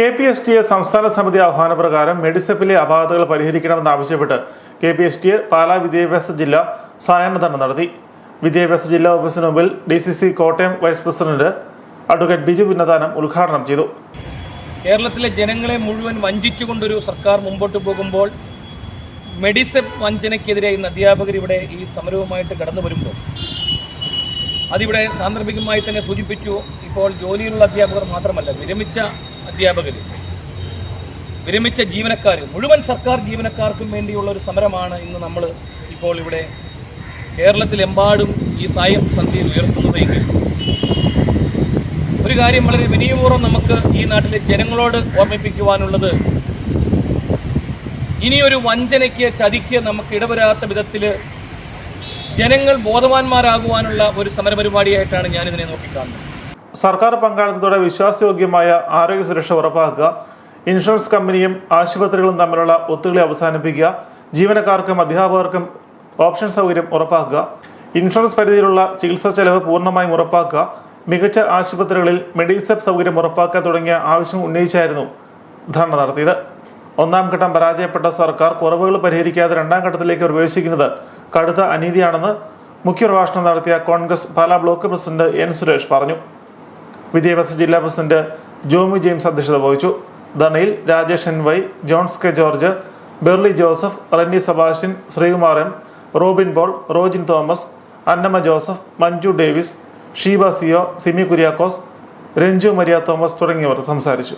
K P S T A സംസ്ഥാന സമിതി ആഹ്വാനപ്രകാരം മെഡിസെപ്പിലെ അപാകതകൾ പരിഹരിക്കണമെന്നാവശ്യപ്പെട്ട് K P S T A Pala വിദ്യാഭ്യാസ ജില്ല സായാഹ്നധർണ നടത്തി. വിദ്യാഭ്യാസ ജില്ലാ ഓഫീസിന് മുമ്പിൽ D C C Kottayam vice president advocate Biju Unnathanam ഉദ്ഘാടനം ചെയ്തു. കേരളത്തിലെ ജനങ്ങളെ മുഴുവൻ വഞ്ചിച്ചുകൊണ്ടൊരു സർക്കാർ മുമ്പോട്ട് പോകുമ്പോൾ മെഡിസെപ്പ് വഞ്ചനയ്ക്കെതിരെ ഇന്ന് അധ്യാപകർ ഇവിടെ ഈ സമരവുമായിട്ട് കടന്നു വരുമ്പോൾ. അതിവിടെ സാന്ദർഭികമായി തന്നെ സൂചിപ്പിച്ചു ഇപ്പോൾ ജോലിയിലുള്ള അധ്യാപകർ മാത്രമല്ല വിരമിച്ച അധ്യാപകർ. വിരമിച്ച ജീവനക്കാർ മുഴുവൻ സർക്കാർ ജീവനക്കാർക്കും വേണ്ടിയുള്ള ഒരു സമരമാണ് ഇന്ന് നമ്മൾ ഇപ്പോൾ ഇവിടെ കേരളത്തിലെമ്പാടും ഈ സായം സന്ധി ഉയർത്തുന്നതെങ്കിൽ ഒരു കാര്യം വളരെ വിനയപൂർവം നമുക്ക് ഈ നാട്ടിലെ ജനങ്ങളോട് ഓർമ്മിപ്പിക്കുവാനുള്ളത്. ഇനിയൊരു വഞ്ചനയ്ക്ക് ചതിക്ക് നമുക്ക് ഇടവരാത്ത വിധത്തിൽ ജനങ്ങൾ ബോധവാന്മാരാകുവാനുള്ള ഒരു സമരപരിപാടിയായിട്ടാണ് ഞാനിതിനെ നോക്കിക്കാണുന്നത്. സർക്കാർ പങ്കാളിത്തത്തോടെ വിശ്വാസയോഗ്യമായ ആരോഗ്യ സുരക്ഷ ഉറപ്പാക്കുക ഇൻഷുറൻസ് കമ്പനിയും ആശുപത്രികളും തമ്മിലുള്ള ഒത്തുകളി അവസാനിപ്പിക്കുക ജീവനക്കാർക്കും അധ്യാപകർക്കും ഓപ്ഷൻ സൗകര്യം ഉറപ്പാക്കുക ഇൻഷുറൻസ് പരിധിയിലുള്ള ചികിത്സാ ചെലവ് പൂർണമായും ഉറപ്പാക്കുക മികച്ച ആശുപത്രികളിൽ മെഡിസെപ് സൗകര്യം ഉറപ്പാക്കുക തുടങ്ങിയ ആവശ്യം ഉന്നയിച്ചായിരുന്നു ധർണ നടത്തിയത്. ഒന്നാം ഘട്ടം പരാജയപ്പെട്ട സർക്കാർ കുറവുകൾ പരിഹരിക്കാതെ രണ്ടാം ഘട്ടത്തിലേക്ക് പ്രവേശിക്കുന്നത് കടുത്ത അനീതിയാണെന്ന് മുഖ്യപ്രഭാഷണം നടത്തിയ Congress Pala block president N Suresh പറഞ്ഞു. വിദ്യാഭ്യാസ ജില്ലാ പ്രസിഡന്റ് ജോമി ജെയിംസ് അധ്യക്ഷത വഹിച്ചു. ധനയിൽ Rajesh N Y Johns K George Berly Joseph Rennie Sebastian Sreekumar M Robin Paul Rojin Thomas Annamma Joseph Manju Davis Sheeba Sio Simi Kuriakose Renju Maria Thomas തുടങ്ങിയവർ സംസാരിച്ചു.